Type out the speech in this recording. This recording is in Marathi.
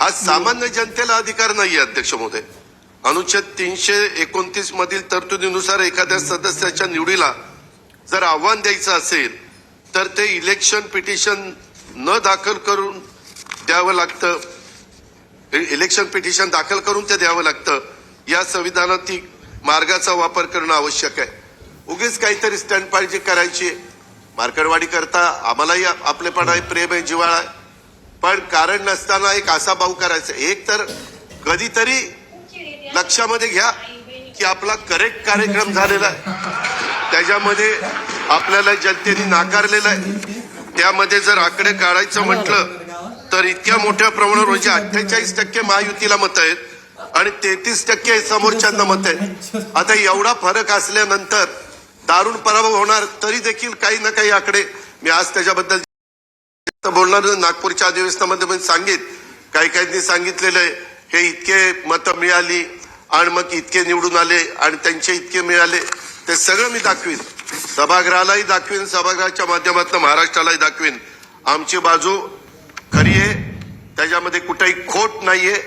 हा सामान्य जनतेला अधिकार नाही अध्यक्ष महोदय. अनुच्छेद तीनशे एकोणतीस मधील तरतुदीनुसार एखाद्या सदस्याच्या निवडीला जर आव्हान द्यायचं असेल तर ते इलेक्शन पिटिशन न दाखल करून द्यावं लागतं. इलेक्शन पिटिशन दाखल करून ते द्यावं लागतं. या संविधानातील मार्गाचा वापर करणं आवश्यक आहे. उगीच काहीतरी स्टँड पाहिजे करायची मार्कडवाडी करता आम्हालाही आपलेपणा आहे प्रेम आहे जिव्हाळा आहे. पण कारण नसताना एक असा भाऊ करायचा. एक तर कधीतरी लक्षामध्ये घ्या की आपला करेक्ट कार्यक्रम झालेला आहे. त्याच्यामध्ये आपल्याला जनतेने नाकारलेला आहे. त्यामध्ये जर आकडे काढायचं म्हटलं तर इतक्या मोठ्या प्रमाणावर म्हणजे अठ्ठेचाळीस टक्के महायुतीला मत आहेत आणि तेहतीस टक्के समोरच्यांना मत आहेत. आता एवढा फरक असल्यानंतर दारुण पराभव होणार तरी देखील काही ना काही आकडे मी आज त्याच्याबद्दल बोलणार नागपूरच्या अधिवेशनामध्ये पण सांगित काही काहींनी सांगितलेलं आहे हे इतके मतं मिळाली आणि मग इतके निवडून आले आणि त्यांचे इतके मिळाले ते सगळं मी दाखवीन. सभागृहालाही दाखवीन सभागृहाच्या माध्यमातून महाराष्ट्रालाही दाखवीन. आमची बाजू खरी आहे त्याच्यामध्ये कुठेही खोट नाहीये.